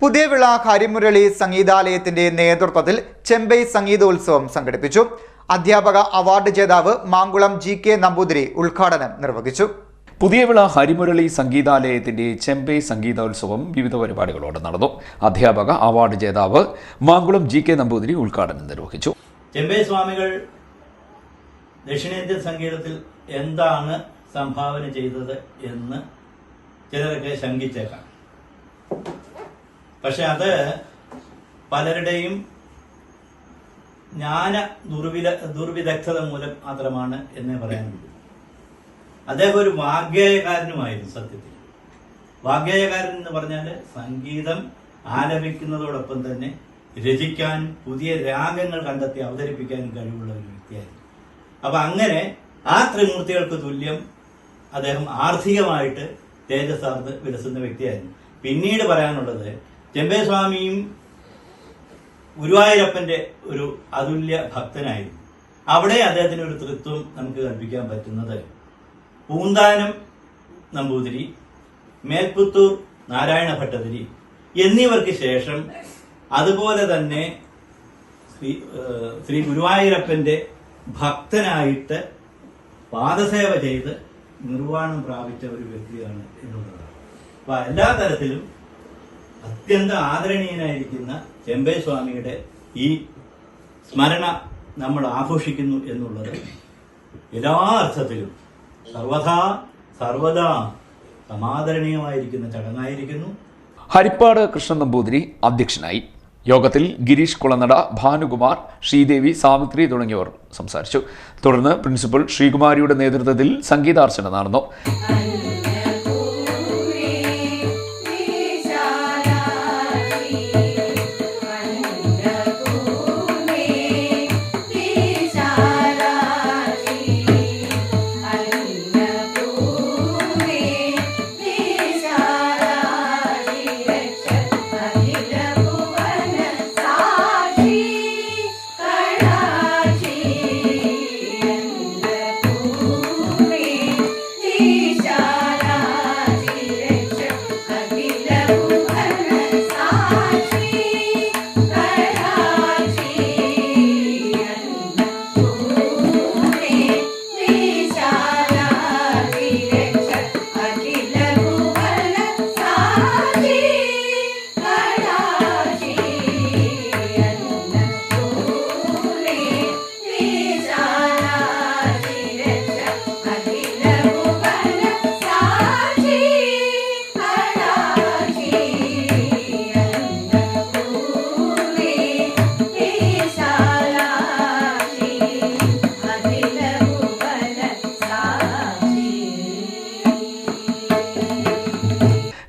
പുതിയ വിള ഹരിമുരളി സംഗീതാലയത്തിന്റെ നേതൃത്വത്തിൽ ചെമ്പൈ സംഗീതോത്സവം സംഘടിപ്പിച്ചു. അധ്യാപക അവാർഡ് ജേതാവ് മാങ്കുളം ജി കെ നമ്പൂതിരി ഉദ്ഘാടനം നിർവഹിച്ചു. പുതിയവിള ഹരിമുരളി സംഗീതാലയത്തിന്റെ ചെമ്പൈ സംഗീതോത്സവം വിവിധ പരിപാടികളോടെ നടന്നു. അധ്യാപക അവാർഡ് ജേതാവ് മാങ്കുളം ജി കെ നമ്പൂതിരി ഉദ്ഘാടനം നിർവഹിച്ചു. ചെമ്പൈ സ്വാമികൾ ദക്ഷിണേന്ത്യൻ സംഗീതത്തിൽ എന്താണ് സംഭാവന ചെയ്തത് എന്ന് ചിലരൊക്കെ ശങ്കിച്ചേക്കാം. പക്ഷെ അത് പലരുടെയും ജ്ഞാന ദുർവിദ ദുർവിദഗ്ധത മൂലം മാത്രമാണ് എന്നേ പറയാനുള്ളൂ. അദ്ദേഹം ഒരു വാഗ്ഗേയകാരനുമായിരുന്നു സത്യത്തിൽ. വാഗ്ഗേയകാരൻ എന്ന് പറഞ്ഞാൽ സംഗീതം ആലപിക്കുന്നതോടൊപ്പം തന്നെ രചിക്കാനും പുതിയ രാഗങ്ങൾ കണ്ടെത്തി അവതരിപ്പിക്കാൻ കഴിവുള്ള ഒരു വ്യക്തിയായിരുന്നു. അപ്പൊ അങ്ങനെ ആ ത്രിമൂർത്തികൾക്ക് തുല്യം അദ്ദേഹം ആർത്ഥികമായിട്ട് തേജസ്സാർന്ന് വിലസുന്ന വ്യക്തിയായിരുന്നു. പിന്നീട് പറയാനുള്ളത് ചെമ്പേ സ്വാമിയും ഗുരുവായൂരപ്പന്റെ ഒരു അതുല്യ ഭക്തനായിരുന്നു. അവിടെ അദ്ദേഹത്തിന് ഒരു തൃത്വം നമുക്ക് കൽപ്പിക്കാൻ പറ്റുന്നത് പൂന്താനം നമ്പൂതിരി മേൽപുത്തൂർ നാരായണ ഭട്ടതിരി എന്നിവർക്ക് ശേഷം അതുപോലെ തന്നെ ശ്രീ ശ്രീ ഗുരുവായൂരപ്പന്റെ ഭക്തനായിട്ട് പാദസേവ ചെയ്ത് നിർവാണം പ്രാപിച്ച ഒരു വ്യക്തിയാണ് എന്നുള്ളതാണ്. അപ്പൊ എല്ലാ തരത്തിലും അത്യന്തം ആദരണീയനായിരിക്കുന്ന ചെമ്പൈ സ്വാമിയുടെ ഈ സ്മരണ നമ്മൾ ആഘോഷിക്കുന്നു എന്നുള്ളത് എല്ലാ അർത്ഥത്തിലും സർവഥാ സർവദാ സമാദരണീയമായിരിക്കുന്ന ചടങ്ങായിരിക്കുന്നു. ഹരിപ്പാട് കൃഷ്ണൻ നമ്പൂതിരി അധ്യക്ഷനായി യോഗത്തിൽ ഗിരീഷ് കുളനട ഭാനുകുമാർ ശ്രീദേവി സാവിത്രി തുടങ്ങിയവർ സംസാരിച്ചു. തുടർന്ന് പ്രിൻസിപ്പൽ ശ്രീകുമാരിയുടെ നേതൃത്വത്തിൽ സംഗീതാർച്ചന നടന്നു.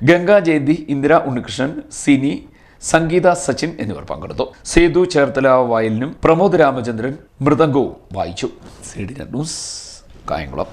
ഗംഗാ ജയന്തി ഇന്ദിര ഉണ്ണികൃഷ്ണൻ സിനി സംഗീത സച്ചിൻ എന്നിവർ പങ്കെടുത്തു. സേതു ചേർത്തല വയലിനും പ്രമോദ് രാമചന്ദ്രൻ മൃദംഗവും വായിച്ചു. C D news Kayamkulam.